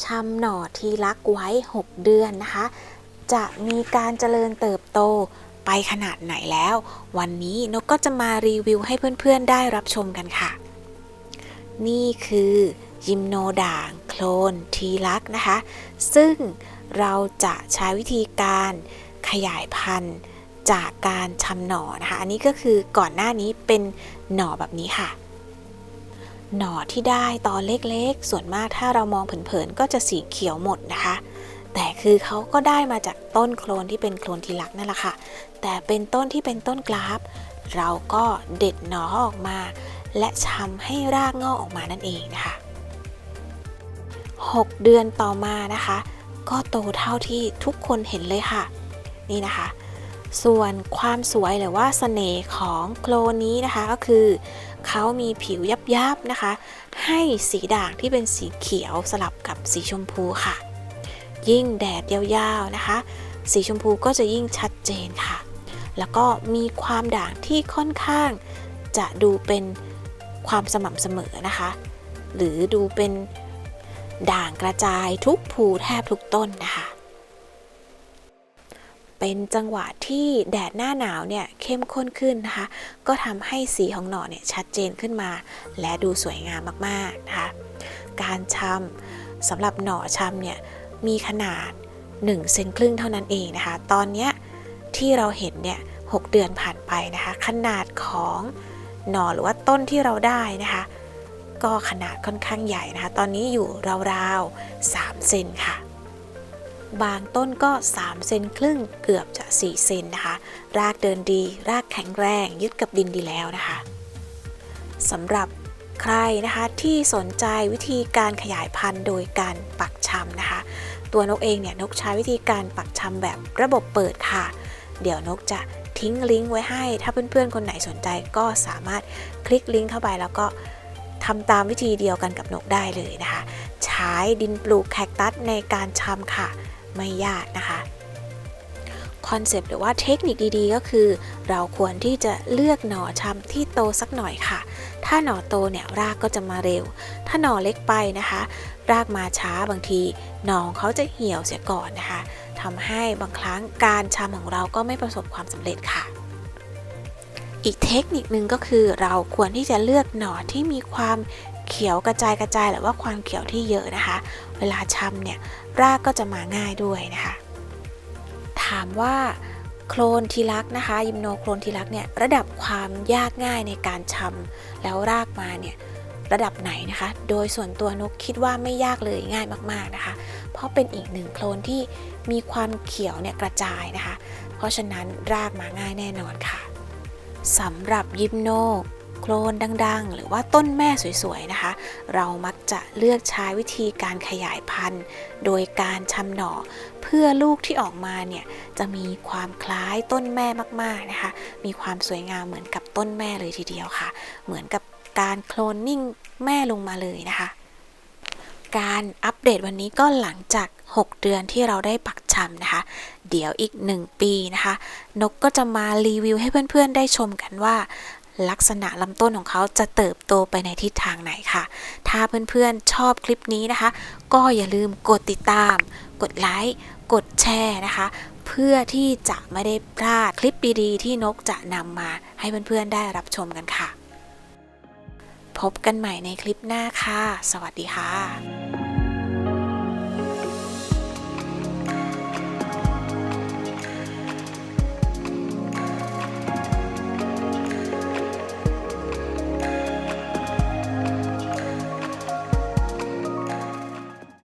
ชำหน่อทีรักไว้ 6 เดือนนะคะ จะมีการเจริญเติบโตไปขนาดไหนแล้ว วันนี้นกก็จะมารีวิวให้เพื่อนๆได้รับชมกันค่ะ นี่คือยิมโนด่างโคลนทีรักนะคะ ซึ่งเราจะใช้วิธีการขยายพันธุ์จากการชำหน่อนะคะ อันนี้ก็คือก่อนหน้านี้เป็นหน่อแบบนี้ค่ะ หน่อที่ได้ตอนเล็กๆ ส่วนมากถ้าเรามองเผินๆก็จะสีเขียวหมดนะคะ แต่คือเขาก็ได้มาจากต้นโคลนที่เป็นโคลนทีลักนั่นแหละค่ะ แต่เป็นต้นที่เป็นต้นกราฟ เราก็เด็ดหน่อออกมา และชำให้รากงอกออกมานั่นเองนะคะ 6 เดือนต่อมานะคะ ก็โตเท่าที่ทุกคนเห็นเลยค่ะ นี่นะคะ ส่วนความสวยหรือว่าเสน่ห์ของโคลนนี้นะคะก็คือ เขามีผิวยับๆนะคะ ให้สีด่างที่เป็นสีเขียวสลับกับสีชมพูค่ะ ยิ่งแดดยาวๆนะคะ สีชมพูก็จะยิ่งชัดเจนค่ะ แล้วก็มีความด่างที่ค่อนข้าง จะดูเป็นความสม่ำเสมอนะคะ หรือดูเป็นด่างกระจายทุกภูแทบทุกต้นนะคะ เป็นจังหวะที่แดดหน้าหนาวเนี่ยเข้มข้นขึ้นนะคะ ก็ทำให้สีของหน่อเนี่ยชัดเจนขึ้นมา และดูสวยงามมากๆนะคะ การชำสำหรับหน่อชำเนี่ยมีขนาด1เซนครึ่งเท่านั้นเองนะคะ ตอนนี้ที่เราเห็นเนี่ย6เดือนผ่านไปนะคะ ขนาดของหน่อหรือว่าต้นที่เราได้นะคะ ก็ขนาดค่อนข้างใหญ่นะคะ ตอนนี้อยู่ราวๆ3เซนค่ะ บางต้นก็ 3 เซนครึ่งเกือบจะ 4 เซนนะคะ รากเดินดี รากแข็งแรง ยึดกับดินดีแล้วนะคะสำหรับใครนะคะที่สนใจวิธีการขยายพันธุ์โดยการปักชำนะคะ ตัวนกเองเนี่ยนกใช้วิธีการปักชำแบบระบบเปิดค่ะ เดี๋ยวนกจะทิ้งลิงก์ไว้ให้ ถ้าเพื่อนๆ คนไหนสนใจก็สามารถคลิกลิงก์เข้าไปแล้วก็ทำตามวิธีเดียวกันกับนกได้เลยนะคะ ใช้ดินปลูกแคคตัสในการชำค่ะ ไม่ยากนะคะคอนเซปต์หรือว่าเทคนิคดีๆ ก็คือ เราควรที่จะเลือกหน่อชำที่โตสักหน่อยค่ะ ถ้าหน่อโตเนี่ยรากก็จะมาเร็ว ถ้าหน่อเล็กไปนะคะ รากมาช้าบางทีหน่องเขาจะเหี่ยวเสียก่อนนะคะทำให้บางครั้งการชำของเราก็ไม่ประสบความสำเร็จค่ะ อีกเทคนิคนึงก็คือเราควรที่จะเลือกหน่อที่มีความเขียวกระจายกระจายหรือว่าความเขียวที่เยอะนะคะ เวลาชำเนี่ย รากก็จะมาง่ายด้วยนะคะ ถามว่าโคลนทีลักนะคะยิมโนโคลนทีลักเนี่ยระดับความยากง่ายในการชำแล้วรากมาเนี่ยระดับไหนนะคะ โดยส่วนตัวนกคิดว่าไม่ยากเลยง่ายมากๆนะคะ เพราะเป็นอีกหนึ่งโคลนที่มีความเขียวเนี่ยกระจายนะคะ เพราะฉะนั้นรากมาง่ายแน่นอนค่ะสำหรับยิมโน โคลนดัง ๆ หรือว่าต้นแม่สวยๆนะคะ เรามักจะเลือกใช้วิธีการขยายพันธุ์ โดยการชำหน่อเพื่อลูกที่ออกมาเนี่ยจะมีความคล้ายต้นแม่มากๆนะคะ มีความสวยงามเหมือนกับต้นแม่เลยทีเดียวค่ะ เหมือนกับการโคลนนิ่งแม่ลงมาเลยนะคะ การอัปเดตวันนี้ก็หลังจาก 6 เดือนที่เราได้ปักชำนะคะ เดี๋ยวอีก 1 ปีนะคะ นกก็จะมารีวิวให้เพื่อนๆได้ชมกันว่า ลักษณะลำต้นของเขาจะเติบโตไปในทิศทางไหนค่ะ ถ้าเพื่อนๆชอบคลิปนี้นะคะ ก็อย่าลืมกดติดตาม กดไลค์กดแชร์นะคะ เพื่อที่จะไม่ได้พลาดคลิปดีๆ ที่นกจะนำมาให้เพื่อนๆได้รับชมกันค่ะ พบกันใหม่ในคลิปหน้าค่ะ สวัสดีค่ะ